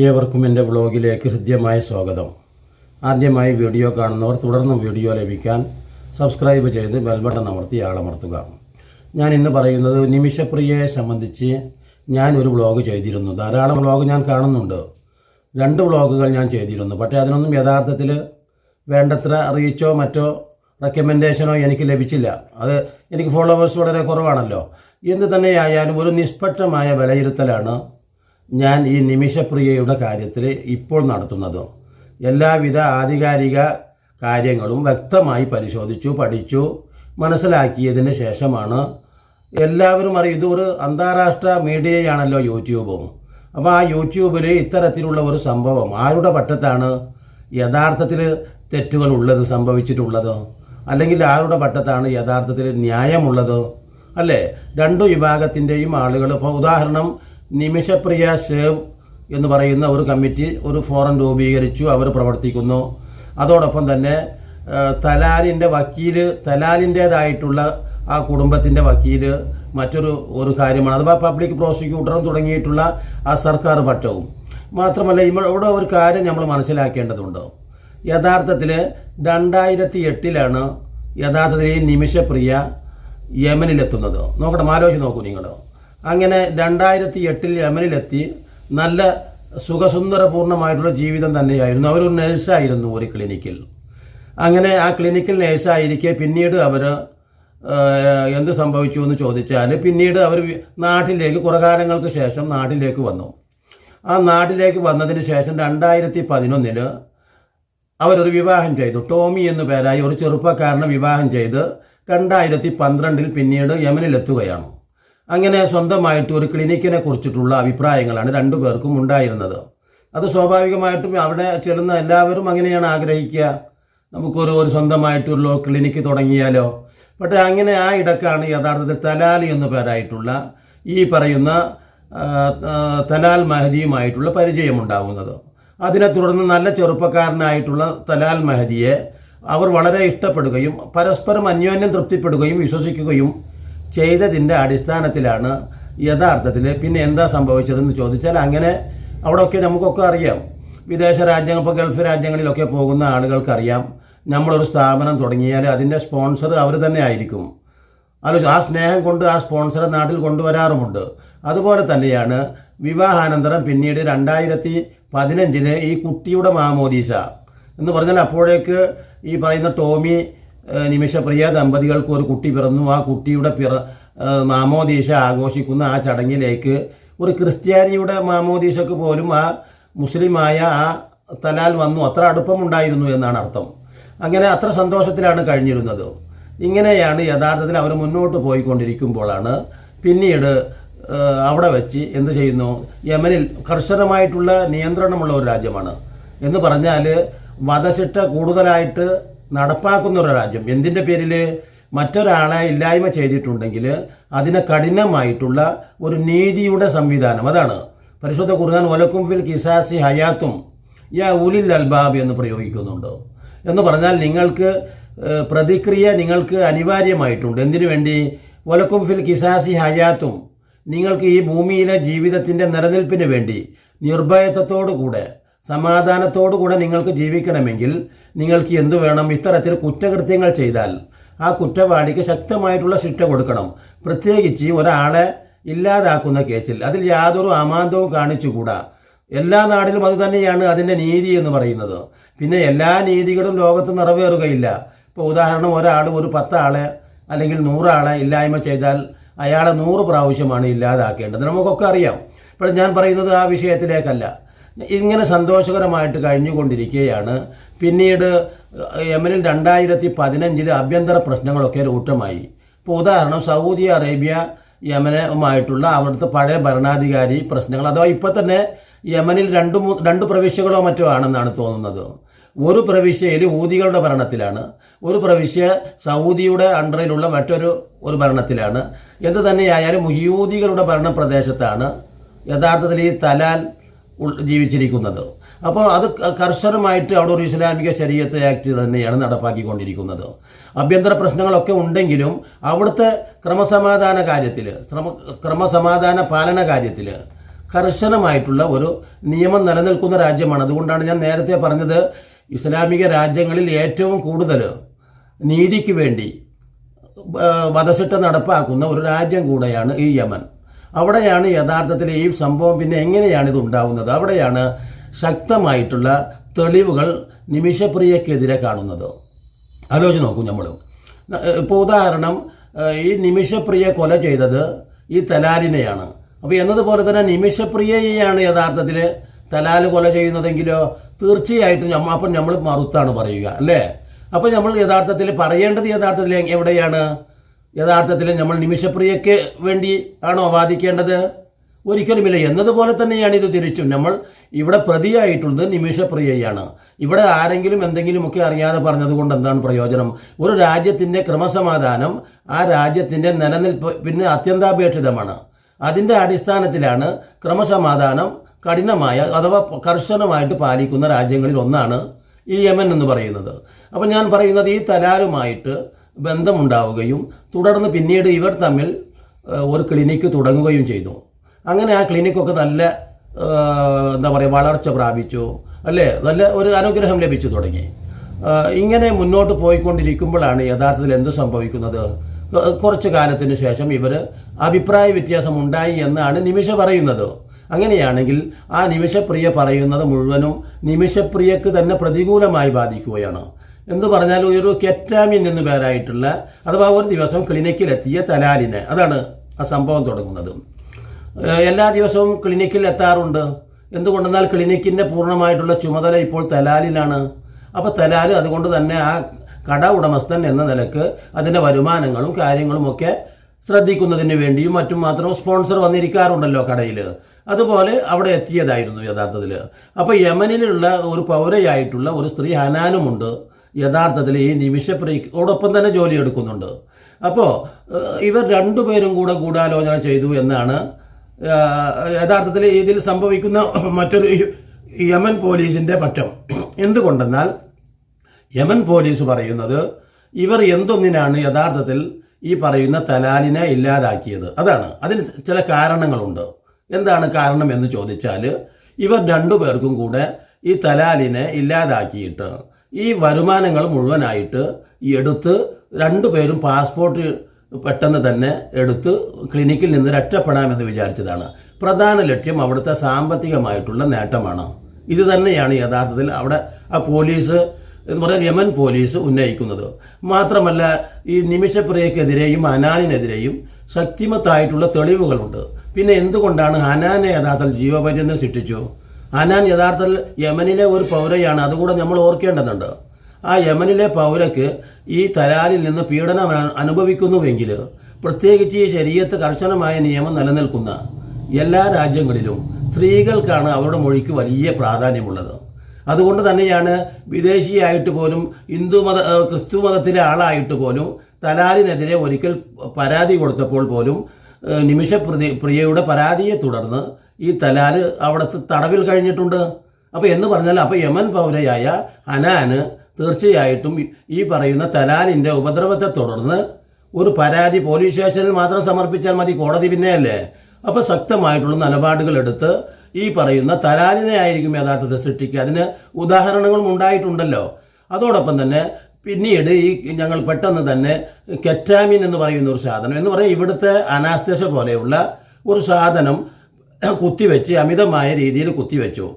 ഏവർക്കും എന്റെ വ്ളോഗിലേക്ക് ഹൃദ്യമായ സ്വാഗതം. ആദ്യമായി വീഡിയോ കാണുന്നവർ തുടർന്നും വീഡിയോ ലഭിക്കാൻ സബ്സ്ക്രൈബ് ചെയ്ത് ബെൽബട്ടൺ അമർത്തി ആളമർത്തുക. ഞാൻ ഇന്ന് പറയുന്നത് നിമിഷപ്രിയയെ സംബന്ധിച്ച് ഞാൻ ഒരു വ്ളോഗ് ചെയ്തിരുന്നു. ധാരാളം വ്ളോഗ് ഞാൻ കാണുന്നുണ്ട്. രണ്ട് വ്ളോഗുകൾ ഞാൻ ചെയ്തിരുന്നു. പക്ഷേ അതിനൊന്നും യഥാർത്ഥത്തിൽ വേണ്ടത്ര റീച്ചോ മറ്റോ റെക്കമെൻഡേഷനോ എനിക്ക് ലഭിച്ചില്ല. അത് എനിക്ക് ഫോളോവേഴ്സ് വളരെ കുറവാണല്ലോ. എന്ത് തന്നെയായാലും ഒരു നിഷ്പക്ഷമായ വിലയിരുത്തലാണ് ഞാൻ ഈ നിമിഷപ്രിയയുടെ കാര്യത്തിൽ ഇപ്പോൾ നടത്തുന്നതോ എല്ലാവിധ ആധികാരിക കാര്യങ്ങളും വ്യക്തമായി പരിശോധിച്ചു പഠിച്ചു മനസ്സിലാക്കിയതിന് ശേഷമാണ് എല്ലാവരും അറിയും. ഇതൊരു അന്താരാഷ്ട്ര മീഡിയയാണല്ലോ യൂട്യൂബും. അപ്പോൾ ആ യൂട്യൂബിൽ ഇത്തരത്തിലുള്ള ഒരു സംഭവം ആരുടെ പട്ടത്താണ് യഥാർത്ഥത്തിൽ തെറ്റുകൾ ഉള്ളത് സംഭവിച്ചിട്ടുള്ളത്? അല്ലെങ്കിൽ ആരുടെ പട്ടത്താണ് യഥാർത്ഥത്തിൽ ന്യായമുള്ളത്? അല്ലേ? രണ്ടു വിഭാഗത്തിന്റെയും ആളുകൾ ഇപ്പോൾ ഉദാഹരണം നിമിഷപ്രിയ സേവ് എന്ന് പറയുന്ന ഒരു കമ്മിറ്റി ഒരു ഫോറം രൂപീകരിച്ചു അവർ പ്രവർത്തിക്കുന്നു. അതോടൊപ്പം തന്നെ തലാലിന്റെ വക്കീൽ തലാലിന്റേതായിട്ടുള്ള ആ കുടുംബത്തിന്റെ വക്കീൽ മറ്റൊരു ഒരു കാര്യമാണ്. അഥവാ പബ്ലിക് പ്രോസിക്യൂട്ടറും തുടങ്ങിയിട്ടുള്ള ആ സർക്കാർ പറ്റവും മാത്രമല്ല ഇവ- ഇവിടെ ഒരു കാര്യം നമ്മൾ മനസ്സിലാക്കേണ്ടതുണ്ട്. യഥാർത്ഥത്തിൽ രണ്ടായിരത്തി എട്ടിലാണ് യഥാർത്ഥത്തിൽ ഈ നിമിഷപ്രിയ യമനിലെത്തുന്നത്. നോക്കട്ടെ ആലോചിച്ച് നോക്കൂ നിങ്ങൾ അങ്ങനെ രണ്ടായിരത്തി എട്ടിൽ യമനിലെത്തി നല്ല സുഖസുന്ദരപൂർണമായിട്ടുള്ള ജീവിതം തന്നെയായിരുന്നു. അവരൊരു നേഴ്സായിരുന്നു ഒരു ക്ലിനിക്കിൽ അങ്ങനെ ആ ക്ലിനിക്കിൽ നേഴ്സായിരിക്കെ പിന്നീട് അവർ എന്ത് സംഭവിച്ചു എന്ന് ചോദിച്ചാൽ പിന്നീട് അവർ നാട്ടിലേക്ക് കുറേ കാലങ്ങൾക്ക് ശേഷം നാട്ടിലേക്ക് വന്നു. ആ നാട്ടിലേക്ക് വന്നതിന് ശേഷം രണ്ടായിരത്തി പതിനൊന്നിൽ അവരൊരു വിവാഹം ചെയ്തു. ടോമി എന്നു പേരായി ഒരു ചെറുപ്പക്കാരനെ വിവാഹം ചെയ്ത് രണ്ടായിരത്തി പന്ത്രണ്ടിൽ പിന്നീട് യമനിലെത്തുകയാണ്. അങ്ങനെ സ്വന്തമായിട്ട് ഒരു ക്ലിനിക്കിനെ കുറിച്ചിട്ടുള്ള അഭിപ്രായങ്ങളാണ് രണ്ടു പേർക്കും ഉണ്ടായിരുന്നത്. അത് സ്വാഭാവികമായിട്ടും അവിടെ ചെല്ലുന്ന എല്ലാവരും അങ്ങനെയാണ് ആഗ്രഹിക്കുക. നമുക്കൊരു ഒരു സ്വന്തമായിട്ടുള്ള ക്ലിനിക്ക് തുടങ്ങിയാലോ? പക്ഷേ അങ്ങനെ ആ ഇടക്കാണ് യഥാർത്ഥത്തിൽ തലാലി എന്നു പേരായിട്ടുള്ള ഈ പറയുന്ന തലാൽ മഹദിയുമായിട്ടുള്ള പരിചയമുണ്ടാകുന്നത് അതിനെ തുടർന്ന് നല്ല ചെറുപ്പക്കാരനായിട്ടുള്ള തലാൽ മഹദിയെ അവർ വളരെ ഇഷ്ടപ്പെടുകയും പരസ്പരം അന്യോന്യം തൃപ്തിപ്പെടുകയും വിശ്വസിക്കുകയും ചെയ്തതിന്റെ അടിസ്ഥാനത്തിലാണ് യഥാർത്ഥത്തിൽ പിന്നെ എന്താ സംഭവിച്ചതെന്ന് ചോദിച്ചാൽ അങ്ങനെ അവിടെയൊക്കെ നമുക്കൊക്കെ അറിയാം. വിദേശ രാജ്യങ്ങൾ ഇപ്പോൾ ഗൾഫ് രാജ്യങ്ങളിലൊക്കെ പോകുന്ന ആളുകൾക്കറിയാം. നമ്മളൊരു സ്ഥാപനം തുടങ്ങിയാൽ അതിന്റെ സ്പോൺസർ അവർ തന്നെ ആയിരിക്കും. ആലോചിച്ചു ആ സ്നേഹം കൊണ്ട് ആ സ്പോൺസറെ നാട്ടിൽ കൊണ്ടുവരാറുമുണ്ട്. അതുപോലെ തന്നെയാണ് വിവാഹാനന്തരം പിന്നീട് രണ്ടായിരത്തി പതിനഞ്ചിന് ഈ കുട്ടിയുടെ മാമോദീസ എന്ന് പറഞ്ഞാൽ അപ്പോഴേക്ക് ഈ പറയുന്ന ടോമി നിമിഷപ്രിയ ദമ്പതികൾക്ക് ഒരു കുട്ടി പിറന്നു. ആ കുട്ടിയുടെ പിറ മാമോദീശ ആഘോഷിക്കുന്ന ആ ചടങ്ങിലേക്ക് ഒരു ക്രിസ്ത്യാനിയുടെ മാമോദീശക്ക് പോലും ആ മുസ്ലിമായ ആ തലാൽ വന്നു. അത്ര അടുപ്പമുണ്ടായിരുന്നു എന്നാണ് അർത്ഥം. അങ്ങനെ അത്ര സന്തോഷത്തിലാണ് കഴിഞ്ഞിരുന്നത്. ഇങ്ങനെയാണ് യഥാർത്ഥത്തിൽ അവർ മുന്നോട്ട് പോയിക്കൊണ്ടിരിക്കുമ്പോഴാണ് പിന്നീട് അവിടെ വെച്ച് എന്ത് ചെയ്യുന്നു? യമനിൽ കർശനമായിട്ടുള്ള നിയന്ത്രണമുള്ള ഒരു രാജ്യമാണ്. എന്ന് പറഞ്ഞാൽ വധശിക്ഷ കൂടുതലായിട്ട് നടപ്പാക്കുന്ന ഒരു രാജ്യം. എന്തിന്റെ പേരിൽ മറ്റൊരാളെ ഇല്ലായ്മ ചെയ്തിട്ടുണ്ടെങ്കിൽ അതിനെ കഠിനമായിട്ടുള്ള ഒരു നീതിയുടെ സംവിധാനം. അതാണ്. പരിശുദ്ധ ഖുർആൻ ഒലക്കും ഫിൽ കിസാസി ഹയാത്തും യാ ഉലിൽ അൽബാബ് എന്ന് പ്രയോഗിക്കുന്നുണ്ട്. എന്ന് പറഞ്ഞാൽ നിങ്ങൾക്ക് പ്രതിക്രിയ നിങ്ങൾക്ക് അനിവാര്യമായിട്ടുണ്ട്. എന്തിനു വേണ്ടി? ഒലക്കും ഫിൽ കിസാസി ഹയാത്തും നിങ്ങൾക്ക് ഈ ഭൂമിയിലെ ജീവിതത്തിന്റെ നിലനിൽപ്പിന് വേണ്ടി നിർഭയത്വത്തോടുകൂടെ സമാധാനത്തോടുകൂടെ നിങ്ങൾക്ക് ജീവിക്കണമെങ്കിൽ നിങ്ങൾക്ക് എന്തു വേണം? ഇത്തരത്തിൽ കുറ്റകൃത്യങ്ങൾ ചെയ്താൽ ആ കുറ്റവാളിക്ക് ശക്തമായിട്ടുള്ള ശിക്ഷ കൊടുക്കണം. പ്രത്യേകിച്ച് ഒരാളെ ഇല്ലാതാക്കുന്ന കേസിൽ. അതിൽ യാതൊരു അമാന്തവും കാണിച്ചുകൂടാ. എല്ലാ നാടിലും അത് തന്നെയാണ് അതിന്റെ നീതി എന്ന് പറയുന്നത്. പിന്നെ എല്ലാ നീതികളും ലോകത്ത് നിറവേറുകയില്ല. ഇപ്പോൾ ഉദാഹരണം ഒരാൾ ഒരു പത്താളെ അല്ലെങ്കിൽ നൂറാളെ ഇല്ലായ്മ ചെയ്താൽ അയാളെ നൂറ് പ്രാവശ്യമാണ് ഇല്ലാതാക്കേണ്ടത്. നമുക്കൊക്കെ അറിയാം. ഇപ്പോൾ ഞാൻ പറയുന്നത് ആ വിഷയത്തിലേക്കല്ല. ഇങ്ങനെ സന്തോഷകരമായിട്ട് കഴിഞ്ഞുകൊണ്ടിരിക്കുകയാണ്. പിന്നീട് യമനിൽ രണ്ടായിരത്തി പതിനഞ്ചിൽ ആഭ്യന്തര പ്രശ്നങ്ങളൊക്കെ രൂക്ഷമായി. ഇപ്പോൾ ഉദാഹരണം സൗദി അറേബ്യ യമനുമായിട്ടുള്ള അവിടുത്തെ പഴയ ഭരണാധികാരി പ്രശ്നങ്ങൾ. അഥവാ ഇപ്പോൾ തന്നെ യമനിൽ രണ്ട് രണ്ട് പ്രവിശ്യകളോ മറ്റോ ആണെന്നാണ് തോന്നുന്നത്. ഒരു പ്രവിശ്യയിൽ ഊതികളുടെ ഭരണത്തിലാണ്. ഒരു പ്രവിശ്യ സൗദിയുടെ അണ്ടറിലുള്ള മറ്റൊരു ഒരു ഭരണത്തിലാണ്. എന്ത് തന്നെയായാലും യൂതികളുടെ ഭരണ പ്രദേശത്താണ് യഥാർത്ഥത്തിൽ ഈ തലാൽ ജീവിച്ചിരിക്കുന്നത്. അപ്പോൾ അത് കർശനമായിട്ട് അവിടെ ഒരു ഇസ്ലാമിക ശരീരത്തെ ആക്ട് തന്നെയാണ് നടപ്പാക്കിക്കൊണ്ടിരിക്കുന്നത്. ആഭ്യന്തര പ്രശ്നങ്ങളൊക്കെ ഉണ്ടെങ്കിലും അവിടുത്തെ ക്രമസമാധാന കാര്യത്തിൽ ക്രമ ക്രമസമാധാന പാലന കാര്യത്തിൽ കർശനമായിട്ടുള്ള ഒരു നിയമം നിലനിൽക്കുന്ന രാജ്യമാണ്. അതുകൊണ്ടാണ് ഞാൻ നേരത്തെ പറഞ്ഞത് ഇസ്ലാമിക രാജ്യങ്ങളിൽ ഏറ്റവും കൂടുതൽ നീതിക്ക് വേണ്ടി വധശിട്ട നടപ്പാക്കുന്ന ഒരു രാജ്യം കൂടെയാണ് ഈ യമൻ. അവിടെയാണ് യഥാർത്ഥത്തിൽ ഈ സംഭവം. പിന്നെ എങ്ങനെയാണ് ഇത് ഉണ്ടാവുന്നത്? അവിടെയാണ് ശക്തമായിട്ടുള്ള തെളിവുകൾ നിമിഷപ്രിയക്കെതിരെ കാണുന്നത്. ആലോചിച്ച് നോക്കൂ നമ്മൾ ഇപ്പോൾ ഉദാഹരണം ഈ നിമിഷപ്രിയ കൊല ചെയ്തത് ഈ തലാലിനെയാണ്. അപ്പോൾ എന്നതുപോലെ തന്നെ നിമിഷപ്രിയയാണ് യഥാർത്ഥത്തിൽ തലാൽ കൊല ചെയ്യുന്നതെങ്കിലോ തീർച്ചയായിട്ടും അപ്പം നമ്മൾ മറുത്താണ് പറയുക അല്ലേ? അപ്പോൾ നമ്മൾ യഥാർത്ഥത്തിൽ പറയേണ്ടത് യഥാർത്ഥത്തിൽ എവിടെയാണ്? യഥാർത്ഥത്തിൽ നമ്മൾ നിമിഷപ്രിയയ്ക്ക് വേണ്ടി ആണോ വാദിക്കേണ്ടത്? ഒരിക്കലുമില്ല. എന്നതുപോലെ തന്നെയാണ് ഇത് തിരിച്ചും. നമ്മൾ ഇവിടെ പ്രതിയായിട്ടുള്ളത് നിമിഷപ്രിയയാണ്. ഇവിടെ ആരെങ്കിലും എന്തെങ്കിലുമൊക്കെ അറിയാതെ പറഞ്ഞതുകൊണ്ട് എന്താണ് പ്രയോജനം? ഒരു രാജ്യത്തിന്റെ ക്രമസമാധാനം ആ രാജ്യത്തിന്റെ നിലനിൽപ്പ് പിന്നെ അത്യന്താപേക്ഷിതമാണ്. അതിന്റെ അടിസ്ഥാനത്തിലാണ് ക്രമസമാധാനം കഠിനമായ അഥവാ കർശനമായിട്ട് പാലിക്കുന്ന രാജ്യങ്ങളിൽ ഒന്നാണ് ഈ യമൻ എന്ന് പറയുന്നത്. അപ്പം ഞാൻ പറയുന്നത് ഈ തലാലുമായിട്ട് ബന്ധമുണ്ടാവുകയും തുടർന്ന് പിന്നീട് ഇവർ തമ്മിൽ ഒരു ക്ലിനിക്ക് തുടങ്ങുകയും ചെയ്തു. അങ്ങനെ ആ ക്ലിനിക്കൊക്കെ നല്ല എന്താ പറയുക വളർച്ച പ്രാപിച്ചു അല്ലേ? നല്ല ഒരു അനുഗ്രഹം ലഭിച്ചു തുടങ്ങി. ഇങ്ങനെ മുന്നോട്ട് പോയിക്കൊണ്ടിരിക്കുമ്പോഴാണ് യഥാർത്ഥത്തിൽ എന്ത് സംഭവിക്കുന്നത്? കുറച്ച് കാലത്തിന് ശേഷം ഇവർ അഭിപ്രായ വ്യത്യാസം ഉണ്ടായി എന്നാണ് നിമിഷ പറയുന്നത്. അങ്ങനെയാണെങ്കിൽ ആ നിമിഷപ്രിയ പറയുന്നത് മുഴുവനും നിമിഷപ്രിയക്ക് തന്നെ പ്രതികൂലമായി ബാധിക്കുകയാണ്. എന്ന് പറഞ്ഞാൽ ഒരു കെറ്റാമിൻ എന്ന് പേരായിട്ടുള്ള അഥവാ ഒരു ദിവസം ക്ലിനിക്കിലെത്തിയ തലാലിന്. അതാണ് ആ സംഭവം തുടങ്ങുന്നത്. എല്ലാ ദിവസവും ക്ലിനിക്കിൽ എത്താറുണ്ട്. എന്തുകൊണ്ടെന്നാൽ ക്ലിനിക്കിന്റെ പൂർണമായിട്ടുള്ള ചുമതല ഇപ്പോൾ തലാലിലാണ്. അപ്പോൾ തലാൽ അതുകൊണ്ട് തന്നെ ആ കട ഉടമസ്ഥൻ എന്ന നിലയ്ക്ക് അതിന്റെ വരുമാനങ്ങളും കാര്യങ്ങളും ഒക്കെ ശ്രദ്ധിക്കുന്നതിന് വേണ്ടിയും മറ്റും മാത്രം സ്പോൺസർ വന്നിരിക്കാറുണ്ടല്ലോ കടയിൽ അതുപോലെ അവിടെ എത്തിയതായിരുന്നു യഥാർത്ഥത്തിൽ അപ്പോൾ യമനിലുള്ള ഒരു പൗരയായിട്ടുള്ള ഒരു സ്ത്രീ ഹനാനുമുണ്ട്. യഥാർത്ഥത്തിൽ ഈ നിമിഷപ്രിയോടൊപ്പം തന്നെ ജോലി എടുക്കുന്നുണ്ട് അപ്പോൾ ഇവർ രണ്ടുപേരും കൂടെ ഗൂഢാലോചന ചെയ്തു എന്നാണ് യഥാർത്ഥത്തിൽ ഇതിൽ സംഭവിക്കുന്ന മറ്റൊരു യമൻ പോലീസിന്റെ പക്ഷം എന്തുകൊണ്ടെന്നാൽ യമൻ പോലീസ് പറയുന്നത് ഇവർ എന്തൊന്നിനാണ് യഥാർത്ഥത്തിൽ ഈ പറയുന്ന തലാലിനെ ഇല്ലാതാക്കിയത്? അതാണ്. അതിന് ചില കാരണങ്ങളുണ്ട്. എന്താണ് കാരണം എന്ന് ചോദിച്ചാൽ ഇവർ രണ്ടു പേർക്കും കൂടെ ഈ തലാലിനെ ഇല്ലാതാക്കിയിട്ട് ഈ വരുമാനങ്ങൾ മുഴുവനായിട്ട് എടുത്ത് രണ്ടുപേരും പാസ്പോർട്ട് പെട്ടെന്ന് തന്നെ എടുത്ത് ക്ലിനിക്കിൽ നിന്ന് രക്ഷപ്പെടാമെന്ന് വിചാരിച്ചതാണ്. പ്രധാന ലക്ഷ്യം അവിടുത്തെ സാമ്പത്തികമായിട്ടുള്ള നേട്ടമാണ്. ഇത് തന്നെയാണ് യഥാർത്ഥത്തിൽ അവിടെ ആ പോലീസ് എന്ന് പറഞ്ഞാൽ യമൻ പോലീസ് ഉന്നയിക്കുന്നത്. മാത്രമല്ല ഈ നിമിഷപ്രിയക്കെതിരെയും അനാനിനെതിരെയും ശക്തിമത്തായിട്ടുള്ള തെളിവുകളുണ്ട്. പിന്നെ എന്തുകൊണ്ടാണ് ഹനാനെ യഥാർത്ഥത്തിൽ ജീവപര്യന്തം സൃഷ്ടിച്ചു? ഹനാൻ യഥാർത്ഥത്തിൽ യമനിലെ ഒരു പൗരയാണ്. അതുകൂടെ നമ്മൾ ഓർക്കേണ്ടതുണ്ട്. ആ യമനിലെ പൗരക്ക് ഈ തലാലിൽ നിന്ന് പീഡനം അനുഭവിക്കുന്നുവെങ്കിൽ പ്രത്യേകിച്ച് ഈ ശരീരത്ത് കർശനമായ നിയമം നിലനിൽക്കുന്ന എല്ലാ രാജ്യങ്ങളിലും സ്ത്രീകൾക്കാണ് അവരുടെ മൊഴിക്ക് വലിയ പ്രാധാന്യമുള്ളത്. അതുകൊണ്ട് തന്നെയാണ് വിദേശിയായിട്ട് പോലും ഹിന്ദു മത ക്രിസ്തു മതത്തിലെ ആളായിട്ട് പോലും തലാലിനെതിരെ ഒരിക്കൽ പരാതി കൊടുത്തപ്പോൾ പോലും നിമിഷ പ്രിയയുടെ പരാതിയെ തുടർന്ന് ഈ തലാൽ അവിടുത്തെ തടവിൽ കഴിഞ്ഞിട്ടുണ്ട്. അപ്പോൾ എന്ന് പറഞ്ഞാൽ അപ്പോൾ യമൻ പൗരയായ ഹനാന് തീർച്ചയായിട്ടും ഈ പറയുന്ന തലാലിന്റെ ഉപദ്രവത്തെ തുടർന്ന് ഒരു പരാതി പോലീസ് സ്റ്റേഷനിൽ മാത്രം സമർപ്പിച്ചാൽ മതി കോടതി പിന്നെയല്ലേ? അപ്പോൾ ശക്തമായിട്ടുള്ള നിലപാടുകൾ എടുത്ത് ഈ പറയുന്ന തലാലിനെ ആയിരിക്കും യഥാർത്ഥത്തിൽ സൃഷ്ടിക്കുക. അതിന് ഉദാഹരണങ്ങളും ഉണ്ടായിട്ടുണ്ടല്ലോ. അതോടൊപ്പം തന്നെ പിന്നീട് ഈ ഞങ്ങൾ പെട്ടെന്ന് തന്നെ കെറ്റാമിൻ എന്ന് പറയുന്ന ഒരു സാധനം എന്ന് പറയാം ഇവിടുത്തെ അനാസ്തേഷ പോലെയുള്ള ഒരു സാധനം കുത്തിവെച്ച് അമിതമായ രീതിയിൽ കുത്തിവെച്ചു.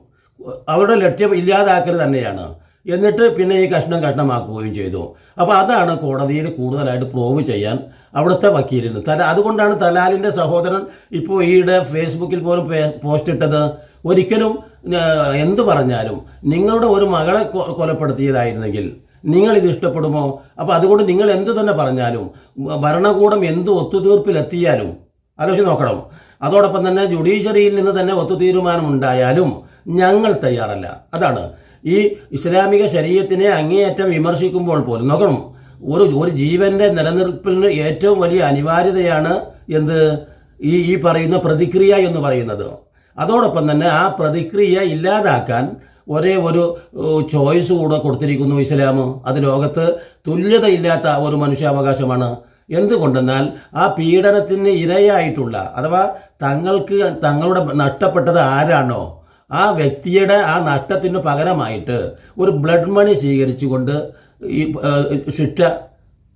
അവരുടെ ലക്ഷ്യം ഇല്ലാതാക്കൽ തന്നെയാണ്. എന്നിട്ട് പിന്നെ ഈ കഷ്ണം കഷ്ണമാക്കുകയും ചെയ്തു. അപ്പോൾ അതാണ് കോടതിയിൽ കൂടുതലായിട്ട് പ്രൂവ് ചെയ്യാൻ അവിടുത്തെ വക്കീലിന്. തല അതുകൊണ്ടാണ് തലാലിന്റെ സഹോദരൻ ഇപ്പോൾ ഈയിടെ ഫേസ്ബുക്കിൽ പോലും പോസ്റ്റ് ഇട്ടത്. ഒരിക്കലും എന്തു പറഞ്ഞാലും നിങ്ങളുടെ ഒരു മകളെ കൊലപ്പെടുത്തിയതായിരുന്നെങ്കിൽ നിങ്ങൾ ഇത് ഇഷ്ടപ്പെടുമോ? അപ്പോൾ അതുകൊണ്ട് നിങ്ങൾ എന്തു തന്നെ പറഞ്ഞാലും ഭരണകൂടം എന്ത് ഒത്തുതീർപ്പിലെത്തിയാലും ആലോചിച്ച് നോക്കണം. അതോടൊപ്പം തന്നെ ജുഡീഷ്യറിയിൽ നിന്ന് തന്നെ ഒത്തുതീരുമാനമുണ്ടായാലും ഞങ്ങൾ തയ്യാറല്ല. അതാണ്. ഈ ഇസ്ലാമിക ശരീരത്തിനെ അങ്ങേയറ്റം വിമർശിക്കുമ്പോൾ പോലും നോക്കണം. ഒരു ഒരു ജീവന്റെ നിലനിൽപ്പിന് ഏറ്റവും വലിയ അനിവാര്യതയാണ് എന്ത്? ഈ ഈ പറയുന്ന പ്രതിക്രിയ എന്ന് പറയുന്നത്. അതോടൊപ്പം തന്നെ ആ പ്രതിക്രിയ ഇല്ലാതാക്കാൻ ഒരേ ഒരു ചോയ്സ് കൂടെ കൊടുത്തിരിക്കുന്നു ഇസ്ലാം. അത് ലോകത്ത് തുല്യതയില്ലാത്ത ഒരു മനുഷ്യാവകാശമാണ്. എന്തുകൊണ്ടെന്നാൽ ആ പീഡനത്തിന് ഇരയായിട്ടുള്ള അഥവാ തങ്ങൾക്ക് തങ്ങളുടെ നഷ്ടപ്പെട്ടത് ആരാണോ ആ വ്യക്തിയുടെ ആ നഷ്ടത്തിന് പകരമായിട്ട് ഒരു ബ്ലഡ് മണി സ്വീകരിച്ചുകൊണ്ട് ഈ ശിക്ഷ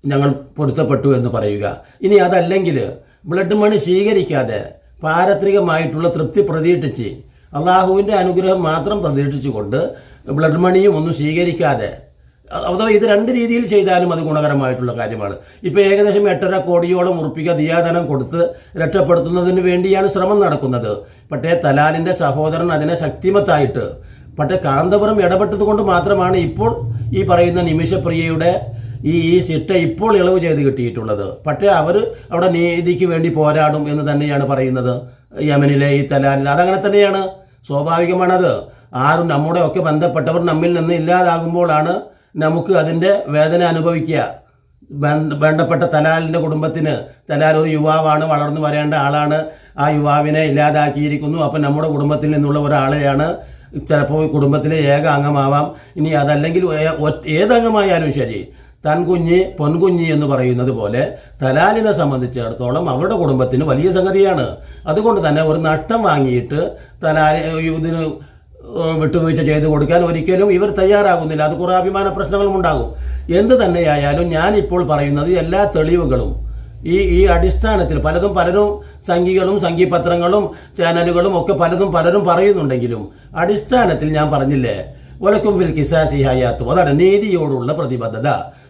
ഞങ്ങൾ പൊരുത്തപ്പെട്ടു എന്ന് പറയുക. ഇനി അതല്ലെങ്കിൽ ബ്ലഡ് മണി സ്വീകരിക്കാതെ പാരത്രികമായിട്ടുള്ള തൃപ്തി പ്രതീക്ഷിച്ച് അള്ളാഹുവിന്റെ അനുഗ്രഹം മാത്രം പ്രതീക്ഷിച്ചുകൊണ്ട് ബ്ലഡ് മണിയും ഒന്നും സ്വീകരിക്കാതെ അഥവാ ഇത് രണ്ട് രീതിയിൽ ചെയ്താലും അത് ഗുണകരമായിട്ടുള്ള കാര്യമാണ്. ഇപ്പോൾ ഏകദേശം എട്ടര കോടിയോളം ഉറപ്പിക്കുക ദിയാധനം കൊടുത്ത് രക്ഷപ്പെടുത്തുന്നതിന് വേണ്ടിയാണ് ശ്രമം നടക്കുന്നത്. പക്ഷേ തലാലിന്റെ സഹോദരൻ അതിനെ ശക്തിമത്തായിട്ട് പക്ഷേ കാന്തപുരം ഇടപെട്ടത് കൊണ്ട് മാത്രമാണ് ഇപ്പോൾ ഈ പറയുന്ന നിമിഷപ്രിയയുടെ ഈ ഈ ശിക്ഷ ഇപ്പോൾ ഇളവ് ചെയ്ത് കിട്ടിയിട്ടുള്ളത്. പക്ഷേ അവർ അവിടെ നീതിക്ക് വേണ്ടി പോരാടും എന്ന് തന്നെയാണ് പറയുന്നത് യമനിലെ ഈ തലാലിൽ അതങ്ങനെ തന്നെയാണ്. സ്വാഭാവികമാണത്. ആരും നമ്മുടെ ഒക്കെ ബന്ധപ്പെട്ടവർ നമ്മിൽ നിന്ന് ഇല്ലാതാകുമ്പോഴാണ് നമുക്ക് അതിന്റെ വേദന അനുഭവിക്കുക. വേണ്ടപ്പെട്ട തലാലിന്റെ കുടുംബത്തിന് തലാൽ ഒരു യുവാവാണ് വളർന്നു വരേണ്ട ആളാണ്. ആ യുവാവിനെ ഇല്ലാതാക്കിയിരിക്കുന്നു. അപ്പം നമ്മുടെ കുടുംബത്തിൽ നിന്നുള്ള ഒരാളെയാണ് ചിലപ്പോൾ കുടുംബത്തിലെ ഏക അംഗമാവാം. ഇനി അതല്ലെങ്കിൽ ഏതംഗമായാലും ശരി. തൻകുഞ്ഞ് പൊൻകുഞ്ഞ് എന്ന് പറയുന്നത് പോലെ തലാലിനെ സംബന്ധിച്ചിടത്തോളം അവരുടെ കുടുംബത്തിന് വലിയ സംഗതിയാണ്. അതുകൊണ്ട് തന്നെ ഒരു നഷ്ടം വാങ്ങിയിട്ട് തലാലി ഇതിന് വിട്ടുവീഴ്ച ചെയ്തു കൊടുക്കാൻ ഒരിക്കലും ഇവർ തയ്യാറാകുന്നില്ല. അത് കുറേ അഭിമാന പ്രശ്നങ്ങളും ഉണ്ടാകും. എന്ത് തന്നെയായാലും ഞാൻ ഇപ്പോൾ പറയുന്നത് എല്ലാ തെളിവുകളും ഈ ഈ അടിസ്ഥാനത്തിൽ പലതും പലരും സംഘികളും സംഘിപത്രങ്ങളും ചാനലുകളും ഒക്കെ പലതും പലരും പറയുന്നുണ്ടെങ്കിലും അടിസ്ഥാനത്തിൽ ഞാൻ പറഞ്ഞില്ലേ ഒലക്കും ഫിൽ കിസാസി ഹയാത്തും. അതാണ് നീതിയോടുള്ള പ്രതിബദ്ധത.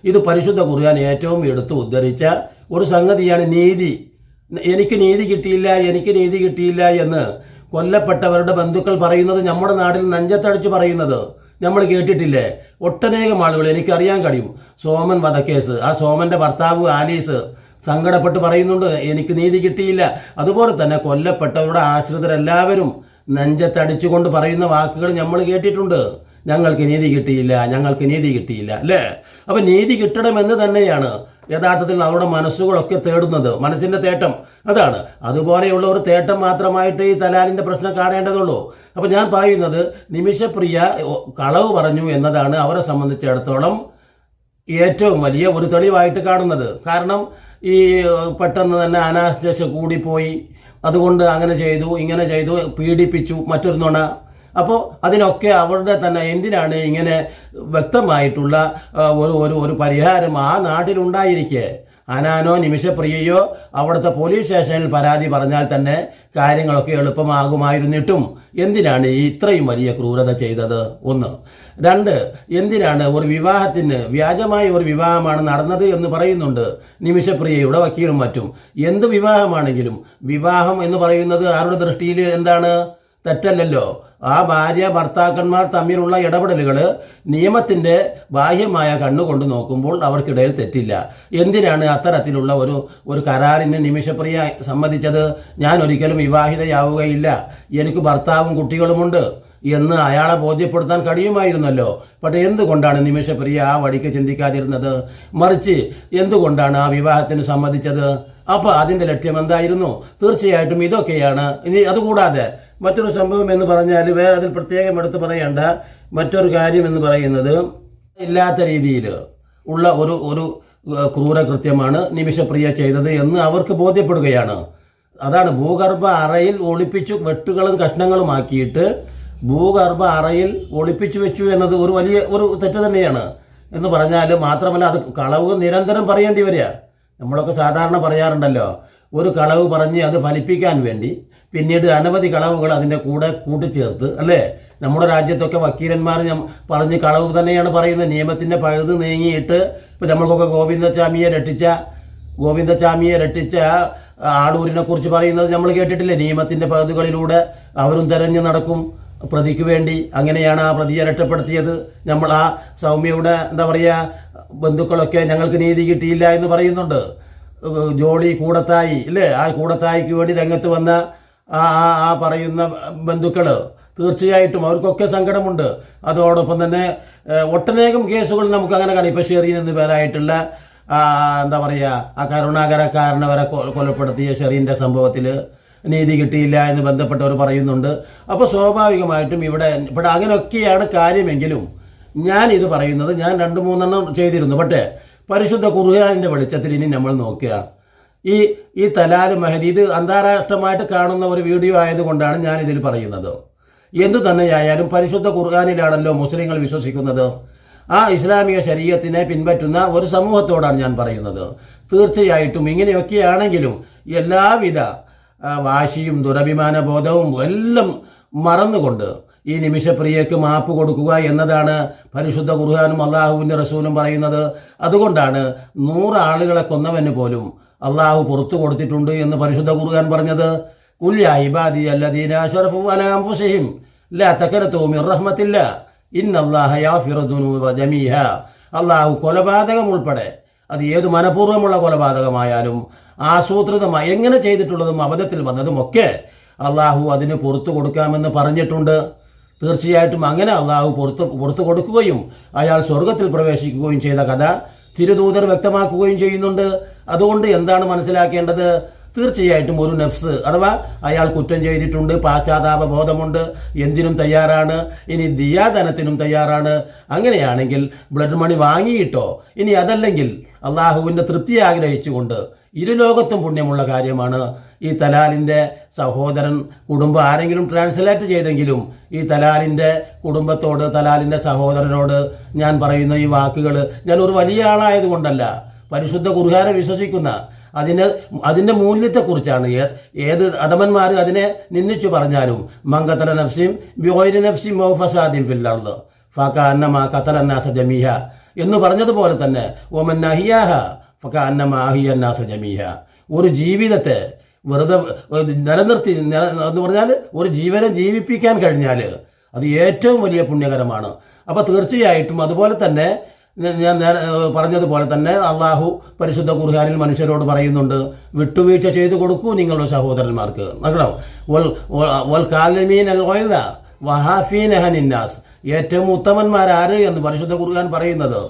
ഇത് പരിശുദ്ധ ഖുർആൻ ഏറ്റവും എടുത്ത് ഉദ്ധരിച്ച ഒരു സംഗതിയാണ് നീതി. എനിക്ക് നീതി കിട്ടിയില്ല എനിക്ക് നീതി കിട്ടിയില്ല എന്ന് കൊല്ലപ്പെട്ടവരുടെ ബന്ധുക്കൾ പറയുന്നത് നമ്മുടെ നാട്ടിൽ നഞ്ചത്തടിച്ച് പറയുന്നത് നമ്മൾ കേട്ടിട്ടില്ലേ? ഒട്ടനേകം ആളുകൾ എനിക്കറിയാൻ കഴിയും. സോമൻ വധക്കേസ് ആ സോമന്റെ ഭർത്താവ് ആലീസ് സങ്കടപ്പെട്ട് പറയുന്നുണ്ട് എനിക്ക് നീതി കിട്ടിയില്ല. അതുപോലെ തന്നെ കൊല്ലപ്പെട്ടവരുടെ ആശ്രിതരെല്ലാവരും നെഞ്ചത്തടിച്ചുകൊണ്ട് പറയുന്ന വാക്കുകൾ നമ്മൾ കേട്ടിട്ടുണ്ട്. ഞങ്ങൾക്ക് നീതി കിട്ടിയില്ല ഞങ്ങൾക്ക് നീതി കിട്ടിയില്ല അല്ലേ? അപ്പം നീതി കിട്ടണമെന്ന് തന്നെയാണ് യഥാർത്ഥത്തിൽ അവരുടെ മനസ്സുകളൊക്കെ തേടുന്നത് മനസ്സിന്റെ തേട്ടം. അതാണ്. അതുപോലെയുള്ള ഒരു തേട്ടം മാത്രമായിട്ട് ഈ തലാലിന്റെ പ്രശ്നം കാണേണ്ടതുള്ളൂ. അപ്പോൾ ഞാൻ പറയുന്നത് നിമിഷപ്രിയ കളവ് പറഞ്ഞു എന്നതാണ് അവരെ സംബന്ധിച്ചിടത്തോളം ഏറ്റവും വലിയ ഒരു തെളിവായിട്ട് കാണുന്നത്. കാരണം ഈ പെട്ടെന്ന് തന്നെ അനാസ്തേശ കൂടിപ്പോയി. അതുകൊണ്ട് അങ്ങനെ ചെയ്തു ഇങ്ങനെ ചെയ്തു പീഡിപ്പിച്ചു മറ്റൊരു നുണ. അപ്പോൾ അതിനൊക്കെ അവരുടെ തന്നെ എന്തിനാണ് ഇങ്ങനെ വ്യക്തമായിട്ടുള്ള ഒരു ഒരു ഒരു പരിഹാരം ആ നാട്ടിലുണ്ടായിരിക്കെ? അനാനോ നിമിഷപ്രിയയോ അവിടുത്തെ പോലീസ് സ്റ്റേഷനിൽ പരാതി പറഞ്ഞാൽ തന്നെ കാര്യങ്ങളൊക്കെ എളുപ്പമാകുമായിരുന്നിട്ടും. എന്തിനാണ് ഈ ഇത്രയും വലിയ ക്രൂരത ചെയ്തത്? ഒന്ന്. രണ്ട് എന്തിനാണ് ഒരു വിവാഹത്തിന് വ്യാജമായ ഒരു വിവാഹമാണ് നടന്നത് എന്ന് പറയുന്നുണ്ട്. നിമിഷപ്രിയയുടെ വക്കീലും മറ്റും. എന്ത് വിവാഹമാണെങ്കിലും വിവാഹം എന്ന് പറയുന്നത് ആരുടെ ദൃഷ്ടിയിൽ എന്താണ്? തെറ്റല്ലല്ലോ. ആ ഭാര്യ ഭർത്താക്കന്മാർ തമ്മിലുള്ള ഇടപെടലുകൾ നിയമത്തിന്റെ ബാഹ്യമായ കണ്ണുകൊണ്ട് നോക്കുമ്പോൾ അവർക്കിടയിൽ തെറ്റില്ല. എന്തിനാണ് അത്തരത്തിലുള്ള ഒരു ഒരു കരാറിന് നിമിഷപ്രിയ സമ്മതിച്ചത്? ഞാൻ ഒരിക്കലും വിവാഹിതയാവുകയില്ല. എനിക്ക് ഭർത്താവും കുട്ടികളുമുണ്ട് എന്ന് അയാളെ ബോധ്യപ്പെടുത്താൻ കഴിയുമായിരുന്നല്ലോ. പക്ഷേ എന്തുകൊണ്ടാണ് നിമിഷപ്രിയ ആ വഴിക്ക് ചിന്തിക്കാതിരുന്നത്? മറിച്ച് എന്തുകൊണ്ടാണ് ആ വിവാഹത്തിന് സമ്മതിച്ചത്? അപ്പോൾ അതിന്റെ ലക്ഷ്യം എന്തായിരുന്നു? തീർച്ചയായിട്ടും ഇതൊക്കെയാണ്. ഇനി അതുകൂടാതെ മറ്റൊരു സംഭവം എന്ന് പറഞ്ഞാൽ വേറെ അതിൽ പ്രത്യേകം എടുത്ത് പറയേണ്ട മറ്റൊരു കാര്യം എന്ന് പറയുന്നത് ഇല്ലാത്ത രീതിയിൽ ഉള്ള ഒരു ഒരു ക്രൂരകൃത്യമാണ് നിമിഷപ്രിയ ചെയ്തത് എന്ന് അവർക്ക് ബോധ്യപ്പെടുകയാണ്. അതാണ് ഭൂഗർഭ അറയിൽ ഒളിപ്പിച്ചു വെട്ടുകളും കഷ്ണങ്ങളുമാക്കിയിട്ട് ഭൂഗർഭ അറയിൽ ഒളിപ്പിച്ചു വെച്ചു എന്നത് ഒരു വലിയ ഒരു തെറ്റ് തന്നെയാണ്. എന്ന് പറഞ്ഞാൽ മാത്രമല്ല അത് കളവ് നിരന്തരം പറയേണ്ടി വരിക. നമ്മളൊക്കെ സാധാരണ പറയാറുണ്ടല്ലോ ഒരു കളവ് പറഞ്ഞ് അത് ഫലിപ്പിക്കാൻ വേണ്ടി. പിന്നീട് അനവധി കളവുകൾ അതിന്റെ കൂടെ കൂട്ടിച്ചേർത്ത് അല്ലേ? നമ്മുടെ രാജ്യത്തൊക്കെ വക്കീലന്മാർ പറഞ്ഞ് കളവ് തന്നെയാണ് പറയുന്നത്. നിയമത്തിന്റെ പഴുത് നീങ്ങിയിട്ട് ഇപ്പം നമ്മൾക്കൊക്കെ ഗോവിന്ദസ്വാമിയെ രക്ഷിച്ച ഗോവിന്ദസ്വാമിയെ രക്ഷിച്ച ആളൂരിനെ കുറിച്ച് പറയുന്നത് നമ്മൾ കേട്ടിട്ടില്ലേ? നിയമത്തിന്റെ പഴുതുകളിലൂടെ അവരും തെരഞ്ഞു നടക്കും പ്രതിക്ക് വേണ്ടി. അങ്ങനെയാണ് ആ പ്രതിയെ രക്ഷപ്പെടുത്തിയത്. നമ്മൾ ആ സൗമ്യയുടെ എന്താ പറയുക ബന്ധുക്കളൊക്കെ ഞങ്ങൾക്ക് നീതി കിട്ടിയില്ല എന്ന് പറയുന്നുണ്ട്. ജോളി കൂടത്തായി ഇല്ലേ? ആ കൂടത്തായിക്ക് വേണ്ടി രംഗത്ത് വന്ന ആ ആ പറയുന്ന ബന്ധുക്കൾ തീർച്ചയായിട്ടും അവർക്കൊക്കെ സങ്കടമുണ്ട്. അതോടൊപ്പം തന്നെ ഒട്ടനേകം കേസുകൾ നമുക്ക് അങ്ങനെ കാണാം. ഇപ്പം ഷെറീൻ എന്ന് പേരായിട്ടുള്ള എന്താ പറയുക ആ കരുണാകരക്കാരനെ വരെ കൊലപ്പെടുത്തിയ ഷെറീന്റെ സംഭവത്തിൽ നീതി കിട്ടിയില്ല എന്ന് ബന്ധപ്പെട്ടവർ പറയുന്നുണ്ട്. അപ്പോൾ സ്വാഭാവികമായിട്ടും ഇവിടെ ഇവിടെ അങ്ങനെയൊക്കെയാണ് കാര്യമെങ്കിലും ഞാൻ ഇത് പറയുന്നത്. ഞാൻ രണ്ട് മൂന്നെണ്ണം ചെയ്തിരുന്നു. പക്ഷേ പരിശുദ്ധ കുറുഹാനിന്റെ വെളിച്ചത്തിൽ ഇനി നമ്മൾ നോക്കുക. ഈ ഈ തലാൽ മെഹദി. ഇത് അന്താരാഷ്ട്രമായിട്ട് കാണുന്ന ഒരു വീഡിയോ ആയതുകൊണ്ടാണ് ഞാൻ ഇതിൽ പറയുന്നത്. എന്തു തന്നെയായാലും പരിശുദ്ധ ഖുർആാനിലാണല്ലോ മുസ്ലിങ്ങൾ വിശ്വസിക്കുന്നത്. ആ ഇസ്ലാമിക ശരീരത്തിനെ പിൻപറ്റുന്ന ഒരു സമൂഹത്തോടാണ് ഞാൻ പറയുന്നത്. തീർച്ചയായിട്ടും ഇങ്ങനെയൊക്കെയാണെങ്കിലും എല്ലാവിധ വാശിയും ദുരഭിമാന ബോധവും എല്ലാം മറന്നുകൊണ്ട് ഈ നിമിഷപ്രിയക്ക് മാപ്പ് കൊടുക്കുക എന്നതാണ് പരിശുദ്ധ ഖുർഹാനും അള്ളാഹുവിന്റെ റസൂലും പറയുന്നത്. അതുകൊണ്ടാണ് നൂറ് ആളുകളെ കൊന്നവന് പോലും അള്ളാഹു പുറത്തു കൊടുത്തിട്ടുണ്ട് എന്ന് പരിശുദ്ധ കുറുകാൻ പറഞ്ഞത് അള്ളാഹു കൊലപാതകം ഉൾപ്പെടെ അത് ഏത് മനഃപൂർവമുള്ള കൊലപാതകമായാലും ആസൂത്രിതമായി എങ്ങനെ ചെയ്തിട്ടുള്ളതും അബദ്ധത്തിൽ വന്നതും ഒക്കെ അള്ളാഹു അതിന് പുറത്തു കൊടുക്കാമെന്ന് പറഞ്ഞിട്ടുണ്ട്. തീർച്ചയായിട്ടും അങ്ങനെ അള്ളാഹു പുറത്ത് പുറത്തു കൊടുക്കുകയും അയാൾ സ്വർഗത്തിൽ പ്രവേശിക്കുകയും ചെയ്ത കഥ തിരുദൂതർ വ്യക്തമാക്കുകയും ചെയ്യുന്നുണ്ട്. അതുകൊണ്ട് എന്താണ് മനസ്സിലാക്കേണ്ടത്? തീർച്ചയായിട്ടും ഒരു നഫ്സ് അഥവാ അയാൾ കുറ്റം ചെയ്തിട്ടുണ്ട് പാശ്ചാത്താപ ബോധമുണ്ട് എന്തിനും തയ്യാറാണ് ഇനി ദിയാധനത്തിനും തയ്യാറാണ്. അങ്ങനെയാണെങ്കിൽ ബ്ലഡ് മണി വാങ്ങിയിട്ടോ? ഇനി അതല്ലെങ്കിൽ അള്ളാഹുവിന്റെ തൃപ്തി ആഗ്രഹിച്ചുകൊണ്ട് ഇരുലോകത്തും പുണ്യമുള്ള കാര്യമാണ്. ഈ തലാലിന്റെ സഹോദരൻ കുടുംബം ആരെങ്കിലും ട്രാൻസ്ലേറ്റ് ചെയ്തെങ്കിലും ഈ തലാലിന്റെ കുടുംബത്തോട് തലാലിന്റെ സഹോദരനോട് ഞാൻ പറയുന്ന ഈ വാക്കുകൾ ഞാൻ ഒരു വലിയ ആളായതുകൊണ്ടല്ല. പരിശുദ്ധ കുർഹാനെ വിശ്വസിക്കുന്ന അതിന് അതിന്റെ മൂല്യത്തെക്കുറിച്ചാണ് ഏത് അധമന്മാർ അതിനെ നിന്ദിച്ചു പറഞ്ഞാലും മങ്കത്തല നഫ്സിം ബിയോയിരി നഫ്സിം മൗഫസാദിം ഫില്ലർദ് ഫാക്ക അന്നമ കത്തലന്നാസ ജമീഹ എന്ന് പറഞ്ഞതുപോലെ തന്നെ ഓമൻ അഹിയാഹ ഫക്ക അഹിയന്നാസ ജമീഹ ഒരു ജീവിതത്തെ വെറുതെ നിലനിർത്തി നില- എന്ന് പറഞ്ഞാൽ ഒരു ജീവനെ ജീവിപ്പിക്കാൻ കഴിഞ്ഞാൽ അത് ഏറ്റവും വലിയ പുണ്യകരമാണ്. അപ്പോൾ തീർച്ചയായിട്ടും അതുപോലെ തന്നെ ഞാൻ- നേരെ പറഞ്ഞതുപോലെ തന്നെ അള്ളാഹു പരിശുദ്ധ ഖുർഹാനിൽ മനുഷ്യരോട് പറയുന്നുണ്ട് വിട്ടുവീഴ്ച ചെയ്തു കൊടുക്കൂ നിങ്ങളുടെ സഹോദരന്മാർക്ക്. നോക്കണംസ് വൽ വൽ- ഏറ്റവും ഉത്തമന്മാരാര് എന്ന് പരിശുദ്ധ ഖുർഹാൻ പറയുന്നത്?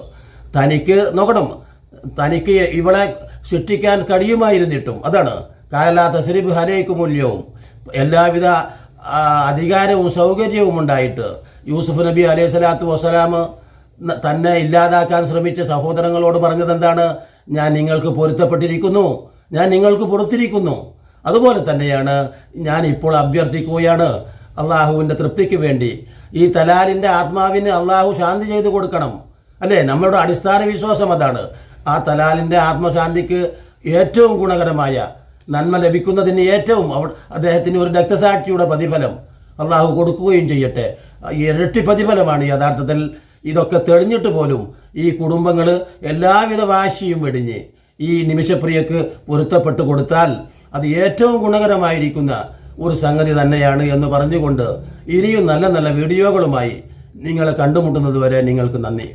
തനിക്ക് നോക്കണം തനിക്ക് ഇവളെ സൃഷ്ടിക്കാൻ കഴിയുമായിരുന്നിട്ടും അതാണ്. കാലാത്ത ശ്രീ ഹരയ്ക്ക് മൂല്യവും എല്ലാവിധ അധികാരവും സൗകര്യവും ഉണ്ടായിട്ട്. യൂസുഫ് നബി അലൈഹി സ്വലാത്തു വസ്സലാം തന്നെ ഇല്ലാതാക്കാൻ ശ്രമിച്ച സഹോദരങ്ങളോട് പറഞ്ഞത് എന്താണ് ഞാൻ നിങ്ങൾക്ക് പൊരുത്തപ്പെട്ടിരിക്കുന്നു. ഞാൻ നിങ്ങൾക്ക് പുറത്തിരിക്കുന്നു. അതുപോലെ തന്നെയാണ് ഞാൻ ഇപ്പോൾ അഭ്യർത്ഥിക്കുകയാണ് അള്ളാഹുവിന്റെ തൃപ്തിക്ക് വേണ്ടി. ഈ തലാലിന്റെ ആത്മാവിന് അള്ളാഹു ശാന്തി ചെയ്തു കൊടുക്കണം. അല്ലേ? നമ്മളുടെ അടിസ്ഥാന വിശ്വാസം അതാണ്. ആ തലാലിന്റെ ആത്മശാന്തിക്ക് ഏറ്റവും ഗുണകരമായ നന്മ ലഭിക്കുന്നതിന് ഏറ്റവും അവ അദ്ദേഹത്തിന് ഒരു രക്തസാക്ഷിയുടെ പ്രതിഫലം അള്ളാഹു കൊടുക്കുകയും ചെയ്യട്ടെ. ഇരട്ടി പ്രതിഫലമാണ് യഥാർത്ഥത്തിൽ ഇതൊക്കെ തെളിഞ്ഞിട്ട് പോലും ഈ കുടുംബങ്ങൾ എല്ലാവിധ വാശിയും വെടിഞ്ഞ് ഈ നിമിഷപ്രിയക്ക് പൊരുത്തപ്പെട്ട് കൊടുത്താൽ അത് ഏറ്റവും ഗുണകരമായിരിക്കുന്ന ഒരു സംഗതി തന്നെയാണ് എന്ന് പറഞ്ഞുകൊണ്ട് ഇനിയും നല്ല നല്ല വീഡിയോകളുമായി നിങ്ങളെ കണ്ടുമുട്ടുന്നത് വരെ നിങ്ങൾക്ക് നന്ദി.